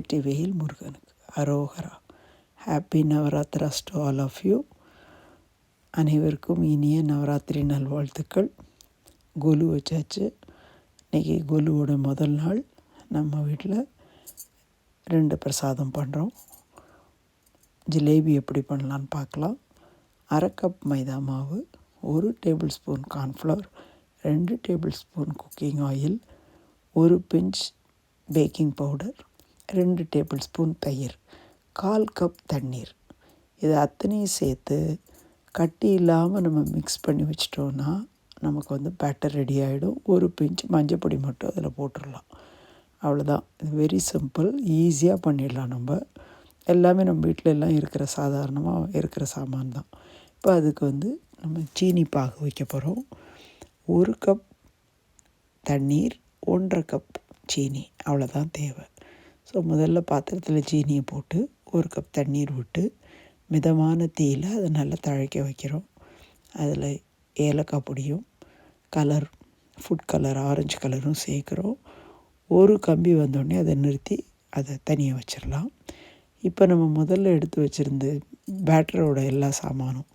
வெற்றிவேல் முருகனுக்கு அரோகரா happy Navaratris to all of you அனைவருக்கும் இனிய நவராத்திரி நல்வாழ்த்துக்கள் கொலு வச்சாச்சு இன்றைக்கி கொலுவோட முதல் நாள் நம்ம வீட்டில் ரெண்டு பிரசாதம் பண்ணுறோம் ஜிலேபி எப்படி பண்ணலான்னு பார்க்கலாம் அரை கப் மைதா மாவு ஒரு டேபிள் ஸ்பூன் கார்ன்ஃப்ளவர் ரெண்டு டேபிள் ஸ்பூன் குக்கிங் ஆயில் ஒரு பிஞ்ச் பேக்கிங் பவுடர் ரெண்டு டேபிள் ஸ்பூன் தயிர் கால் கப் தண்ணீர். இது அத்தனையும் சேர்த்து கட்டி இல்லாமல் நம்ம மிக்ஸ் பண்ணி வச்சிட்டோன்னா நமக்கு வந்து பேட்டர் ரெடி ஆகிடும் ஒரு பிஞ்ச் மஞ்சப்பொடி மட்டும் அதில் போட்டுடலாம் அவ்வளோதான் இது வெரி சிம்பிள் ஈஸியாக பண்ணிடலாம் நம்ம. எல்லாமே நம்ம வீட்டில் எல்லாம் இருக்கிற சாதாரணமாக இருக்கிற சாமான் தான். இப்போ அதுக்கு வந்து நம்ம சீனி பாகு வைக்க போகிறோம் ஒரு கப் தண்ணீர் ஒன்றரை கப் சீனி. அவ்வளோதான் தேவை. ஸோ முதல்ல பாத்திரத்தில் சீனியை போட்டு ஒரு கப் தண்ணீர் விட்டு மிதமான தீயில் அதை நல்லா தழைக்க வைக்கிறோம். அதில் ஏலக்காய் பொடியும் கலர் ஃபுட் கலர் ஆரஞ்சு கலரும் சேர்க்குறோம். ஒரு கம்பி வந்தோடனே அதை நிறுத்தி அதை தனியாக வச்சிடலாம். இப்போ நம்ம முதல்ல எடுத்து வச்சுருந்து பேட்டரோட எல்லா சாமானும்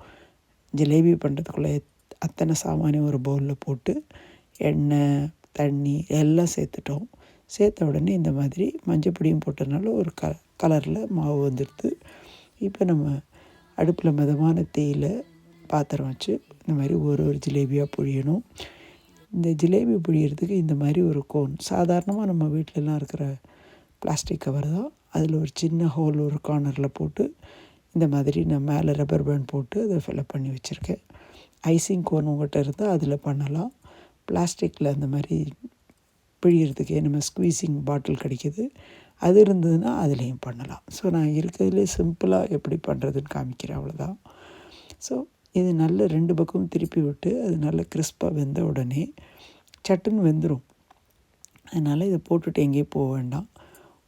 ஜிலேபி பண்ணுறதுக்குள்ளே அத்தனை சாமானையும் ஒரு பவுலில் போட்டு எண்ணெய் தண்ணி எல்லாம் சேர்த்துட்டோம். சேர்த்த உடனே இந்த மாதிரி மஞ்சப்பொடியும் போட்டதுனால ஒரு க கலரில் மாவு வந்துடுது. இப்போ நம்ம அடுப்பில் மிதமான தேயில பாத்திரம் வச்சு இந்த மாதிரி ஒரு ஒரு ஜிலேபியாக பொழியணும். இந்த ஜிலேபி புழியறதுக்கு இந்த மாதிரி ஒரு கோன் சாதாரணமாக நம்ம வீட்டிலலாம் இருக்கிற பிளாஸ்டிக் கவர் தான். அதில் ஒரு சின்ன ஹோல் ஒரு கார்னரில் போட்டு இந்த மாதிரி நான் மேலே ரப்பர் பேண்ட் போட்டு அதை ஃபில்அப் பண்ணி வச்சுருக்கேன். ஐசிங் கோன் உங்கள்கிட்ட இருந்தால் அதில் பண்ணலாம். பிளாஸ்டிக்கில் அந்த மாதிரி பிழியறதுக்கு நம்ம ஸ்குவீசிங் பாட்டில் கிடைக்கிது. அது இருந்ததுன்னா அதுலேயும் பண்ணலாம். ஸோ நான் இருக்கிறதுலே சிம்பிளாக எப்படி பண்ணுறதுன்னு காமிக்கிறேன் அவ்வளோதான் ஸோ இது நல்ல ரெண்டு பக்கமும் திருப்பி விட்டு அது நல்ல கிறிஸ்பாக வெந்த உடனே சட்டுன்னு வெந்துடும் அதனால் இதை போட்டுட்டு எங்கேயும் போக வேண்டாம்.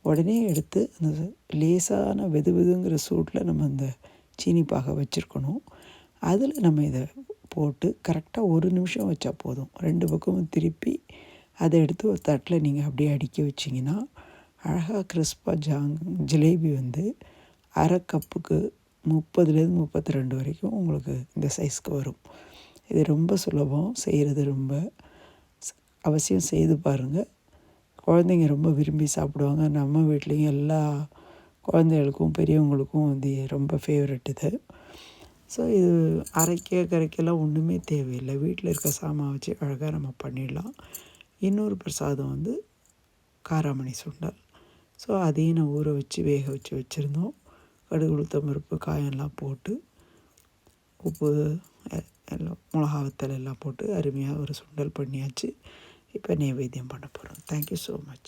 உடனே எடுத்து அந்த லேசான வெது வெதுங்கிற சூட்டில் நம்ம அந்த சீனி வச்சுருக்கணும். அதில் நம்ம இதை போட்டு கரெக்டாக ஒரு நிமிஷம் வச்சா போதும். ரெண்டு பக்கமும் திருப்பி அதை எடுத்து ஒரு தட்டில் நீங்கள் அப்படியே அடுக்கி வச்சிங்கன்னா அழகாக கிறிஸ்பாக ஜாங் ஜிலேபி வந்து அரை கப்புக்கு முப்பதுலேருந்து முப்பத்தி ரெண்டு வரைக்கும் உங்களுக்கு இந்த சைஸ்க்கு வரும். இது ரொம்ப சுலபம் செய்கிறது ரொம்ப அவசியம் செய்து பாருங்கள் குழந்தைங்க ரொம்ப விரும்பி சாப்பிடுவாங்க. நம்ம வீட்லேயும் எல்லா குழந்தைகளுக்கும் பெரியவங்களுக்கும் இது ரொம்ப ஃபேவரட் இது. ஸோ இது அரைக்க கரைக்கெல்லாம் ஒன்றுமே தேவையில்லை. வீட்டில் இருக்க சாமான் வச்சு அழகாக நம்ம பண்ணிடலாம். இன்னொரு பிரசாதம் வந்து காராமணி சுண்டல். ஸோ அதையும் நான் ஊற வச்சு வேக வச்சு வச்சுருந்தோம். கடுகு உளுத்தம் பருப்பு காயெல்லாம் போட்டு உப்பு எல்லாம் மிளகா வத்தல் எல்லாம் போட்டு அருமையாக ஒரு சுண்டல் பண்ணியாச்சு. இப்போ நைவேத்தியம் பண்ண போகிறோம் தேங்க்யூ ஸோ மச்